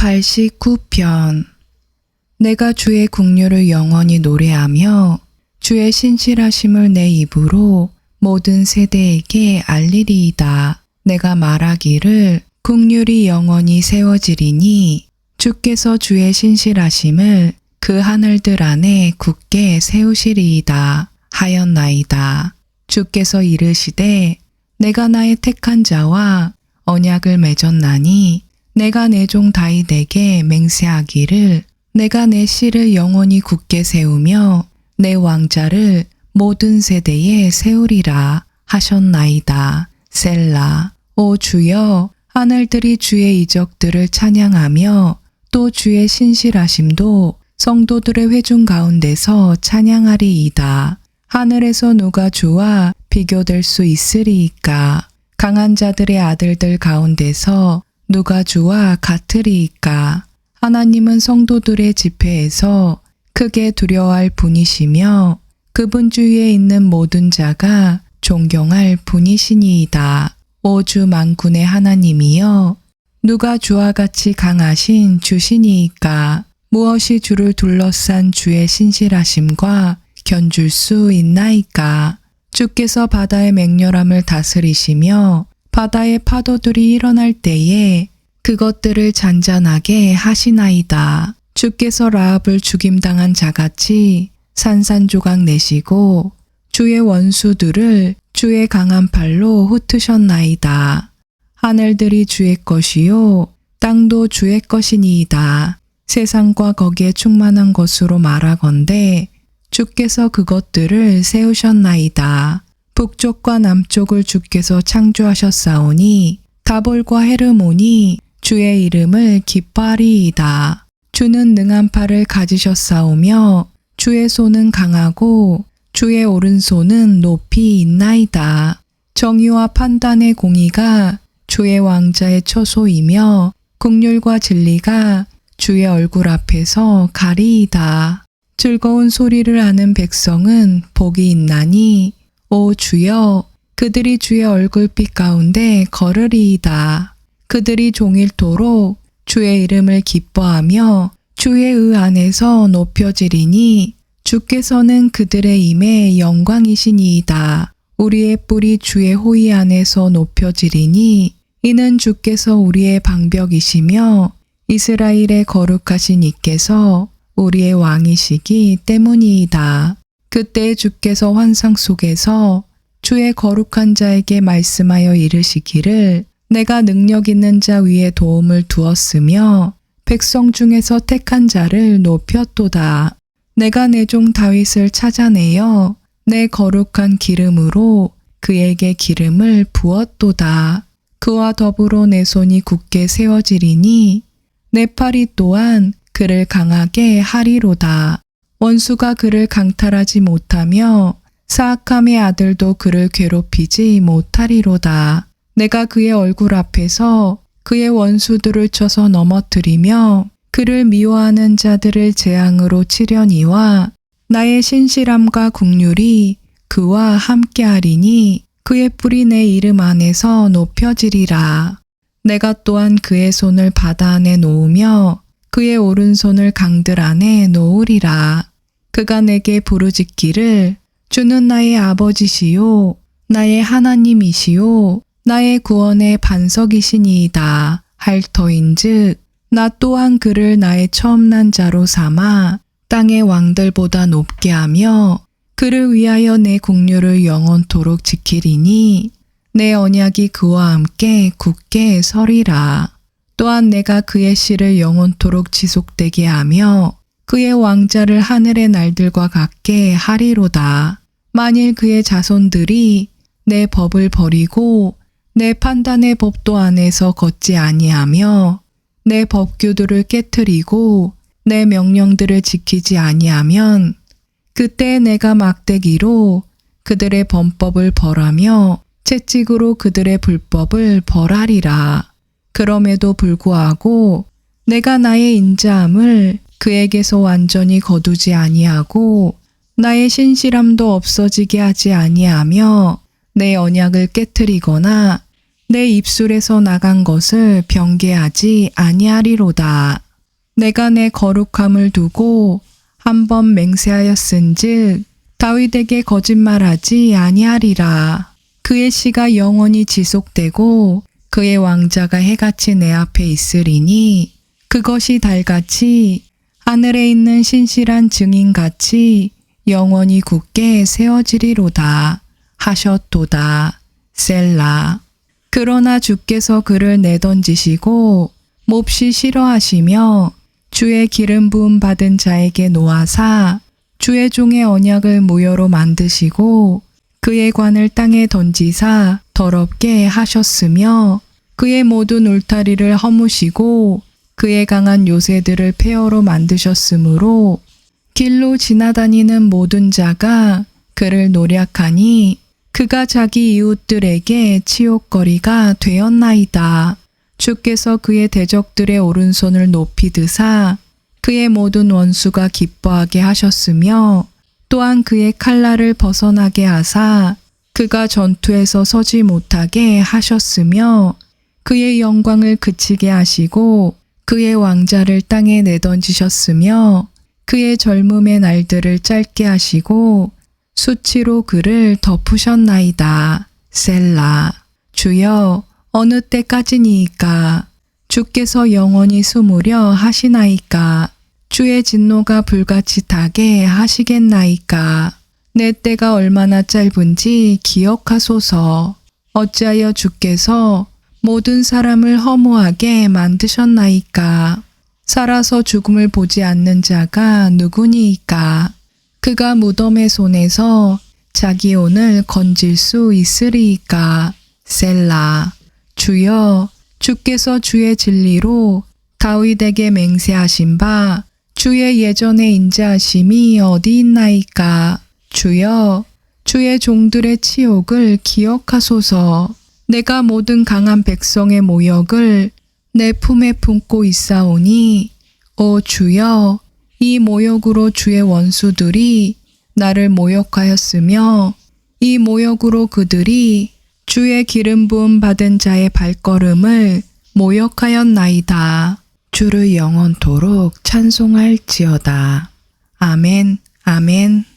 89편 내가 주의 국류를 영원히 노래하며 주의 신실하심을 내 입으로 모든 세대에게 알리리이다. 내가 말하기를 국률이 영원히 세워지리니 주께서 주의 신실하심을 그 하늘들 안에 굳게 세우시리이다 하였나이다. 주께서 이르시되 내가 나의 택한 자와 언약을 맺었나니 내가 내 종 다윗에게 맹세하기를 내가 내 씨를 영원히 굳게 세우며 내 왕자를 모든 세대에 세우리라 하셨나이다. 셀라. 오 주여 하늘들이 주의 이적들을 찬양하며 또 주의 신실하심도 성도들의 회중 가운데서 찬양하리이다. 하늘에서 누가 주와 비교될 수 있으리이까? 강한 자들의 아들들 가운데서 누가 주와 같으리이까? 하나님은 성도들의 집회에서 크게 두려워할 분이시며 그분 주위에 있는 모든 자가 존경할 분이시니이다. 오주 만군의 하나님이여 누가 주와 같이 강하신 주시니이까 무엇이 주를 둘러싼 주의 신실하심과 견줄 수 있나이까 주께서 바다의 맹렬함을 다스리시며 바다의 파도들이 일어날 때에 그것들을 잔잔하게 하시나이다. 주께서 라합을 죽임당한 자같이 산산조각 내시고 주의 원수들을 주의 강한 팔로 흩으셨나이다. 하늘들이 주의 것이요 땅도 주의 것이니이다. 세상과 거기에 충만한 것으로 말하건대 주께서 그것들을 세우셨나이다. 북쪽과 남쪽을 주께서 창조하셨사오니 다볼과 헤르몬이 주의 이름을 기뻐하리이다. 주는 능한 팔을 가지셨사오며 주의 손은 강하고 주의 오른손은 높이 있나이다. 정의와 판단의 공의가 주의 왕자의 처소이며 국률과 진리가 주의 얼굴 앞에서 가리이다. 즐거운 소리를 하는 백성은 복이 있나니 오 주여 그들이 주의 얼굴빛 가운데 걸으리이다. 그들이 종일토록 주의 이름을 기뻐하며 주의 의 안에서 높여지리니 주께서는 그들의 임의 영광이시니이다. 우리의 뿔이 주의 호의 안에서 높여지리니 이는 주께서 우리의 방벽이시며 이스라엘의 거룩하신 이께서 우리의 왕이시기 때문이이다. 그때 주께서 환상 속에서 주의 거룩한 자에게 말씀하여 이르시기를 내가 능력 있는 자 위에 도움을 두었으며 백성 중에서 택한 자를 높였도다. 내가 내 종 다윗을 찾아내어 내 거룩한 기름으로 그에게 기름을 부었도다. 그와 더불어 내 손이 굳게 세워지리니 내 팔이 또한 그를 강하게 하리로다. 원수가 그를 강탈하지 못하며 사악함의 아들도 그를 괴롭히지 못하리로다. 내가 그의 얼굴 앞에서 그의 원수들을 쳐서 넘어뜨리며 그를 미워하는 자들을 재앙으로 치려니와 나의 신실함과 국률이 그와 함께하리니 그의 뿔이 내 이름 안에서 높여지리라. 내가 또한 그의 손을 바다 안에 놓으며 그의 오른손을 강들 안에 놓으리라. 그가 내게 부르짖기를 주는 나의 아버지시요 나의 하나님이시요 나의 구원의 반석이시니이다 할 터인즉 나 또한 그를 나의 처음 난 자로 삼아 땅의 왕들보다 높게 하며 그를 위하여 내 국류를 영원토록 지키리니 내 언약이 그와 함께 굳게 서리라. 또한 내가 그의 씨를 영원토록 지속되게 하며 그의 왕자를 하늘의 날들과 같게 하리로다. 만일 그의 자손들이 내 법을 버리고 내 판단의 법도 안에서 걷지 아니하며 내 법규들을 깨뜨리고 내 명령들을 지키지 아니하면 그때 내가 막대기로 그들의 범법을 벌하며 채찍으로 그들의 불법을 벌하리라. 그럼에도 불구하고 내가 나의 인자함을 그에게서 완전히 거두지 아니하고 나의 신실함도 없어지게 하지 아니하며 내 언약을 깨뜨리거나 내 입술에서 나간 것을 변개하지 아니하리로다. 내가 내 거룩함을 두고 한 번 맹세하였은즉 다윗에게 거짓말하지 아니하리라. 그의 씨가 영원히 지속되고 그의 왕자가 해같이 내 앞에 있으리니 그것이 달같이 하늘에 있는 신실한 증인 같이 영원히 굳게 세워지리로다 하셨도다. 셀라. 그러나 주께서 그를 내던지시고 몹시 싫어하시며 주의 기름 부음 받은 자에게 놓아사 주의 종의 언약을 무효로 만드시고 그의 관을 땅에 던지사 더럽게 하셨으며 그의 모든 울타리를 허무시고 그의 강한 요새들을 폐허로 만드셨으므로 길로 지나다니는 모든 자가 그를 노략하니 그가 자기 이웃들에게 치욕거리가 되었나이다. 주께서 그의 대적들의 오른손을 높이 드사 그의 모든 원수가 기뻐하게 하셨으며 또한 그의 칼날을 벗어나게 하사 그가 전투에서 서지 못하게 하셨으며 그의 영광을 그치게 하시고 그의 왕자를 땅에 내던지셨으며 그의 젊음의 날들을 짧게 하시고 수치로 그를 덮으셨나이다. 셀라. 주여, 어느 때까지니이까? 주께서 영원히 숨으려 하시나이까? 주의 진노가 불같이 타게 하시겠나이까? 내 때가 얼마나 짧은지 기억하소서. 어찌하여 주께서 모든 사람을 허무하게 만드셨나이까? 살아서 죽음을 보지 않는 자가 누구니이까? 그가 무덤의 손에서 자기 혼을 건질 수 있으리이까? 셀라. 주여, 주께서 주의 진리로 다윗에게 맹세하신 바 주의 예전에 인자하심이 어디 있나이까? 주여, 주의 종들의 치욕을 기억하소서. 내가 모든 강한 백성의 모욕을 내 품에 품고 있사오니, 오 주여, 이 모욕으로 주의 원수들이 나를 모욕하였으며, 이 모욕으로 그들이 주의 기름 부음 받은 자의 발걸음을 모욕하였나이다. 주를 영원토록 찬송할지어다. 아멘, 아멘.